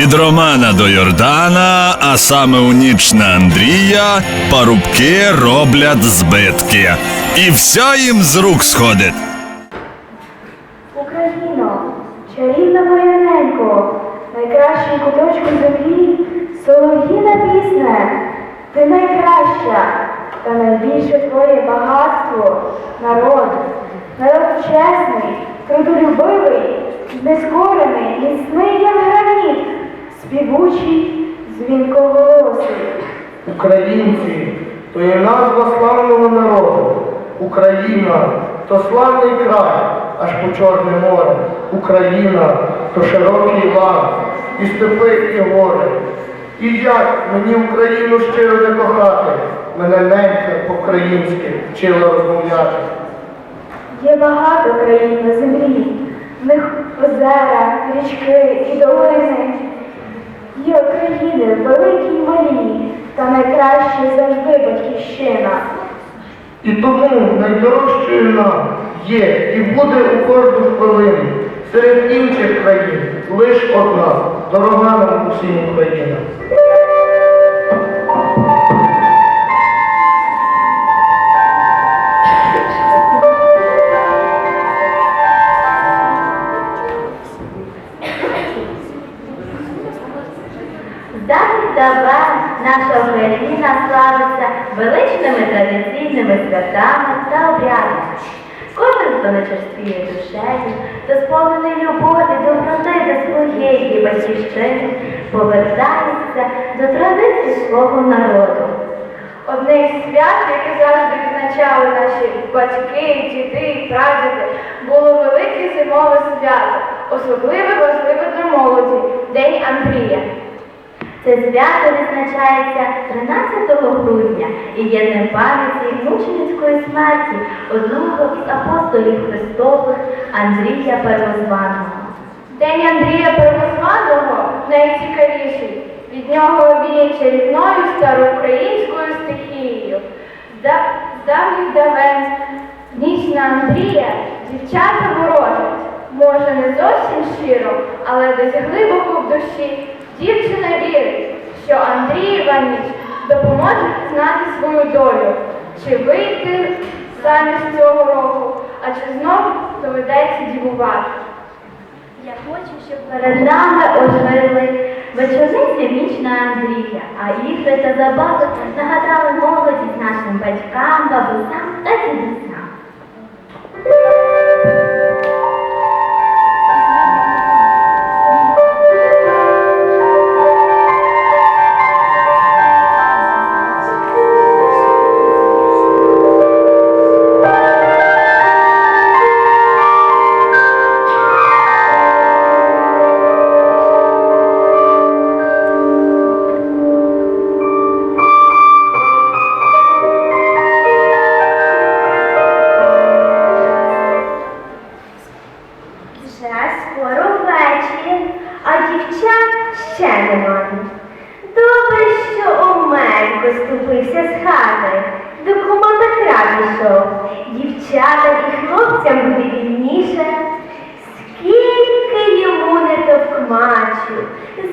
Від Романа до Йордана, а саме у ніч на Андрія, парубки роблять збитки. І все їм з рук сходить. Україно, чарівна моя ненько, найкращий куточку землі, солов'їна пісня, ти найкраща, та найбільше твоє багатство, народ, народ чесний, трудолюбивий, нескорений, міцний, як граніт, співучий, дзвінкоголосий. Українці то є назва славного народу. Україна то славний край, аж по Чорне море. Україна то широкий лан, і степи, і гори. І як мені Україну щиро не кохати, мене ненька по-українськи вчила розмовляти. Є багато країн на землі, в них озера, річки і долини. Є країни великі й малі, та найкраще завжди батьківщина. І тому найдорожчою нам є і буде у кожну хвилину. Серед інших країн лиш одна, дорога нам усім Україна. Давніх давен наша Україна славиться величними традиційними святами та обрядами. Кожен, хто не черствіє душею, то сповнений любові до вроди до своєї батьківщини, повертається до традицій свого народу. Одне із свят, яке завжди відзначали наші батьки, діди і прадіди, було велике зимове свято, особливо важливе для молоді День Андрія. Це свято відзначається 13 грудня і є днем пам'яті мученицької смерті одного із апостолів Христових Андрія Первозваного. День Андрія Первозваного найцікавіший. Від нього віє чарівною староукраїнською стихією. З да- З давніх давен ніч на Андрія дівчата ворожать. Може, не зовсім щиро, але десь глибоко в душі дівчина вірить, що Андрієва ніч допоможе знати свою долю, чи вийти заміж цього року, а чи знову доведеться дівувати. Я хочу, щоб перед нами ожили вечорниці віч на Андрія, а ігри та забави нагадали молодість нашим батькам, бабусям та дідусям. Дівчатам і хлопцям буде вільніше. Скільки йому не товкмачу,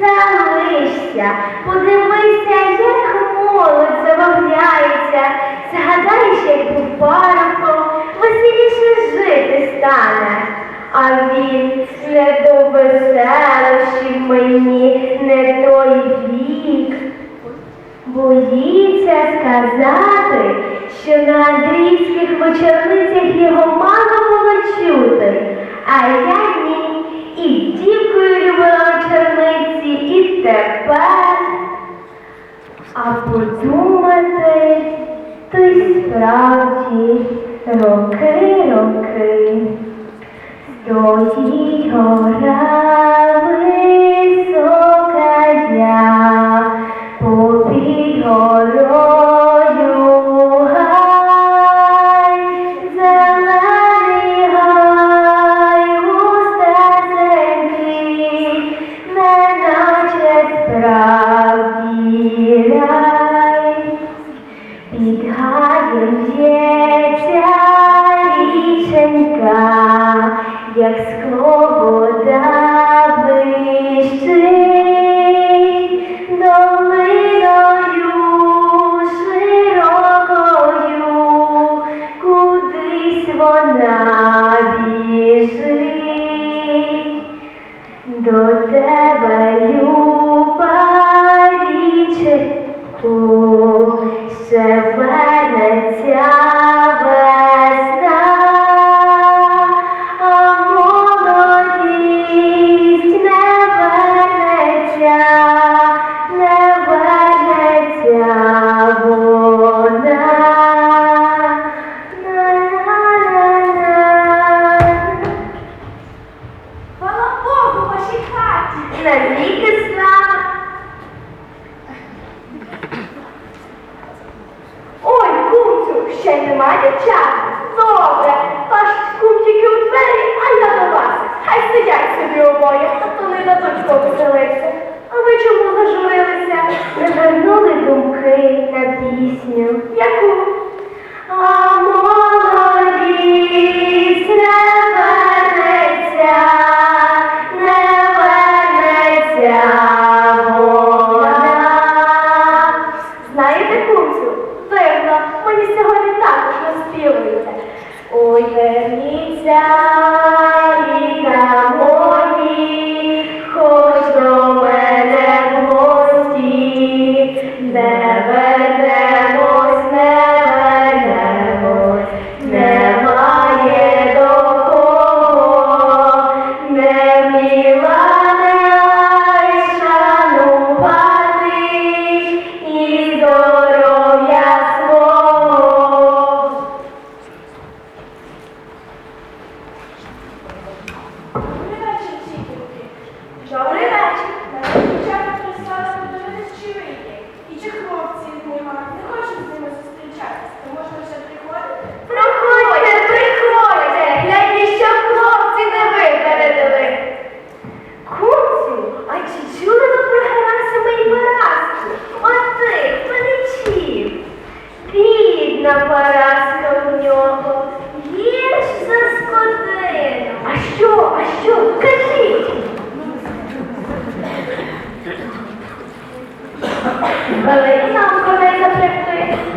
залишся, подивися, як молодь завогняється, згадаєш, як був парубком, веселіше жити стане. А він не до веселощів мені, не той вік. Боїться сказати, що на андрійських вечорницях його мало було чути, а я ні, і дівкою любила вечорниці, і тепер. А подумати, то й справді роки, роки. Стоїть гора тебе, люба то ще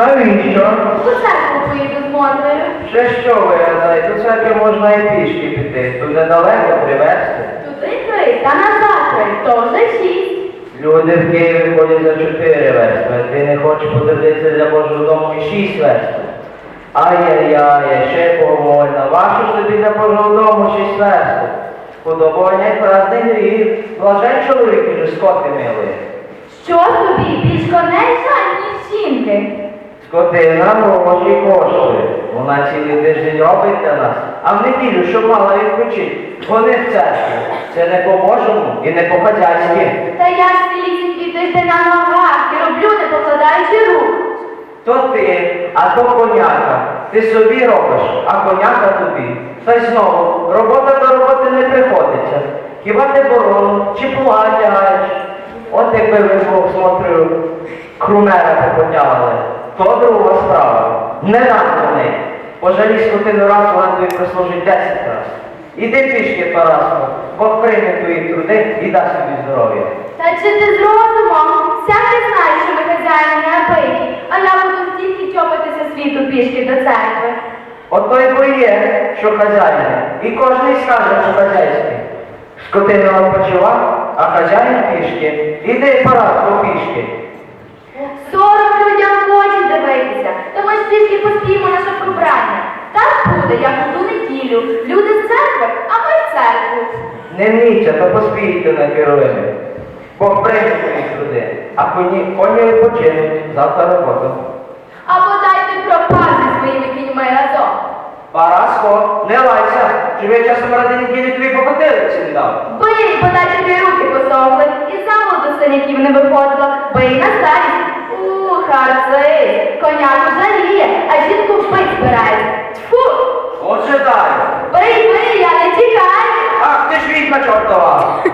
Навіщо? У церкву поїду з Мондрою. Ще що виглядає? До церкви можна і пішки піти. Тут недалеко привезти. Туди три, та назад три, то вже шість. Люди в Києві ходять за чотири версти, ти не хочеш подивитися для Божого дому і шість верстів. Ай-яй-яй, ще повольна. Вашу ж тобі для Божого дому шість верстів. Подобання й праздний гріх. Блажен чоловік, і скоти милує. Що тобі, більш коней жаль, ніж жінки? Скотина гроші коштує. Вона цілий тиждень робить для нас, а в неділю, щоб мала відпочити. Вони в церкві. Це не по-божому і не по-хазяйськи. Та я ж цілісінький тиждень на ногах і роблю, не покладаючи рук. То ти, а то коняка. Ти собі робиш, а коняка тобі. Та й знову, робота до роботи не приходиться. Хіба ти борону чи плуга тягаєш? От якби ви смотрю, крумера попотягали, то друга справа. Не дам вони. Пожалій скотину раз, вона тобі прислужить десять разів. Іди пішки, Параско, Бог прийме твої труди і дасть тобі здоров'я. Та чи ти з розумом? Всякий знає, що ми хазяїни неабиті, а я буду стільки тьопатися світу пішки до церкви. Ото й бо є, що хазяїн. І кожний скаже, що хазяйський. Скотина відпочивав, а хазяїн пішки. Іди Параско пішки. Пішки поспіємо на шовкобрання. Так буде, як у ту неділю. Люди з церкви, а ми в церкву. Не вмійте, то поспійте на керуємо. Бог прийме твої труди, а коні, коні відпочинуть, завтра робота. Або дайте пропасти своїми кіньми разом. Параско, не лайся, щоб я часом ради неділі тобі покотилиці не дав. Бий, бодай тобі руки посохли, і до синяків не виходила, бий на старість. У, харци, коняку жаліє, а жінку бить збирає. Тьфу! Отже дай. Бий, бий, я не тікай! Ах, ти ж відьма чортова.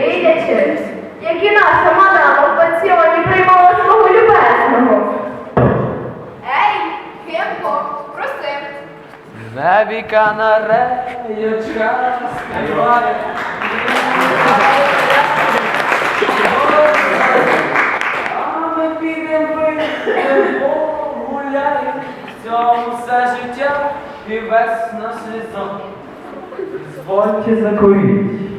Сидячи, як і наша мадама в пансіоні приймала свого любезного. Ей, Гемко, просив. Небіка на реєчка співає. А ми підемо погуляємо. В цьому все життя і весь наш сезон. Звольте закуріть.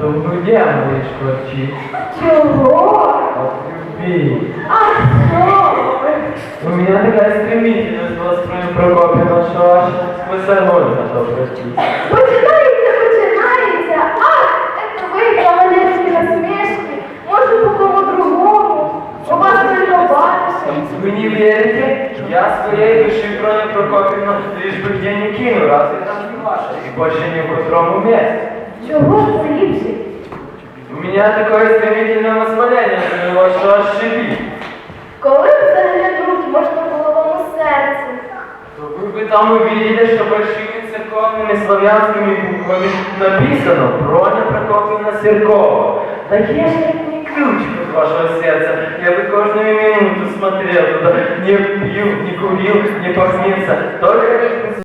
шкварчить. А то будемо ви шкварчі. Чого? От любі. А що? ви? У меня такая стремительность была с твоим Прокопьевым, что аж смысл на то простить. Починається, починається. Ах, це ви, кавалерські насмішки. Може, по кому другому. У вас только бачить. Вы не верите? Я своей души, кроме Прокопьевна, лишь бы где не кину, раз и там не ваша, и больше ни в другому месте. Чого ж це ліпше? У меня такое стремительное воспаление на него, что аж шипит. Коли б заглянуть можна було вам у серце. То вы бы там увидели, что большими церковными славянскими буквами написано «Броня Прокопьевна Серкова». Так я же не ключ от вашего сердца. Я бы каждую минуту смотрел туда. Не пью, не курил, не похмелся. То